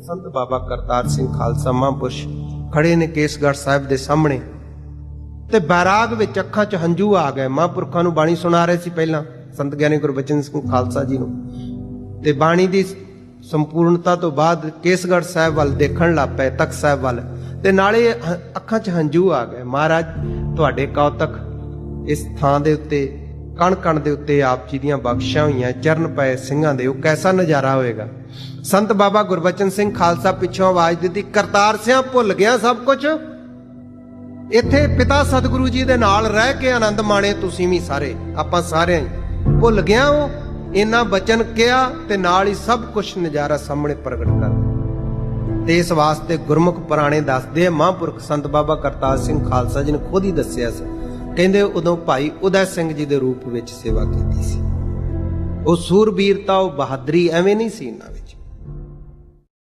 ਸੰਤ ਬਾਬਾ ਕਰਤਾਰ ਸਿੰਘ ਖਾਲਸਾ ਮਹਾਂਪੁਰਸ਼ ਖੜੇ ਨੇ ਕੇਸਗੜ੍ਹ ਸਾਹਿਬ ਦੇ ਸਾਹਮਣੇ ਤੇ ਬੈਰਾਗ ਵਿੱਚ ਅੱਖਾਂ 'ਚ ਹੰਝੂ ਆ ਗਏ। ਮਹਾਂਪੁਰਖਾਂ ਨੂੰ ਬਾਣੀ ਸੁਣਾ ਰਹੇ ਸੀ ਪਹਿਲਾਂ। ਸੰਤ ਗਿਆਨੀ ਗੁਰਬਚਨ ਸਿੰਘ ਖਾਲਸਾ ਜੀ ਨੂੰ। ਤੇ ਬਾਣੀ ਦੀ ਸੰਪੂਰਨਤਾ ਤੋਂ ਬਾਅਦ ਕੇਸਗੜ੍ਹ ਸਾਹਿਬ ਵੱਲ ਦੇਖਣ ਲੱਗ ਪਏ, ਤਖਤ ਸਾਹਿਬ ਵੱਲ। ਤੇ ਨਾਲੇ ਅੱਖਾਂ 'ਚ ਹੰਝੂ ਆ ਗਏ। ਮਹਾਰਾਜ, ਤੁਹਾਡੇ ਕੌਤਕ ਇਸ ਥਾਂ ਦੇ ਉੱਤੇ ਕਣ ਕਣ ਦੇ ਉੱਤੇ ਆਪ ਜੀ ਦੀਆਂ ਬਖਸ਼ਾਂ ਹੋਈਆਂ, ਚਰਨ ਪਏ ਸਿੰਘਾਂ ਦੇ, ਉਹ ਕੈਸਾ ਨਜ਼ਾਰਾ ਹੋਏਗਾ ਸੰਤ ਬਾਬਾ ਗੁਰਬਚਨ ਸਿੰਘ ਖਾਲਸਾ ਪਿੱਛੋਂ ਆਵਾਜ਼ ਦਿੱਤੀ, ਕਰਤਾਰ ਸਿਆਂ, ਭੁੱਲ ਗਿਆ ਸਭ ਕੁਝ ਇੱਥੇ ਪਿਤਾ ਸਤਿਗੁਰੂ ਜੀ ਦੇ ਨਾਲ ਰਹਿ ਕੇ ਆਨੰਦ ਮਾਣੇ ਤੁਸੀਂ ਵੀ ਸਾਰੇ, ਆਪਾਂ ਸਾਰਿਆਂ ਹੀ। ਭੁੱਲ ਗਿਆ ਉਹ? ਇੰਨਾ ਬਚਨ ਕਿਹਾ ਤੇ ਨਾਲ ਹੀ ਸਭ ਕੁਝ ਨਜ਼ਾਰਾ ਸਾਹਮਣੇ ਪ੍ਰਗਟ ਕਰ ਤੇ ਇਸ ਵਾਸਤੇ ਗੁਰਮੁਖ ਪੁਰਾਣੇ ਦੱਸਦੇ ਆ, ਮਹਾਂਪੁਰਖ ਸੰਤ ਬਾਬਾ ਕਰਤਾਰ ਸਿੰਘ ਖਾਲਸਾ ਜੀ ਨੇ ਖੁਦ ਹੀ ਦੱਸਿਆ ਸੀ ਕਹਿੰਦੇ ਉਦੋਂ ਭਾਈ ਉਦੈ ਸਿੰਘ ਜੀ ਦੇ ਰੂਪ ਵਿੱਚ ਸੇਵਾ ਕੀਤੀ ਸੀ। ਉਹ ਸੂਰਬੀਰਤਾ, ਉਹ ਬਹਾਦਰੀ ਐਵੇਂ ਨਹੀਂ ਸੀ ਇਹਨਾਂ ਵਿੱਚ।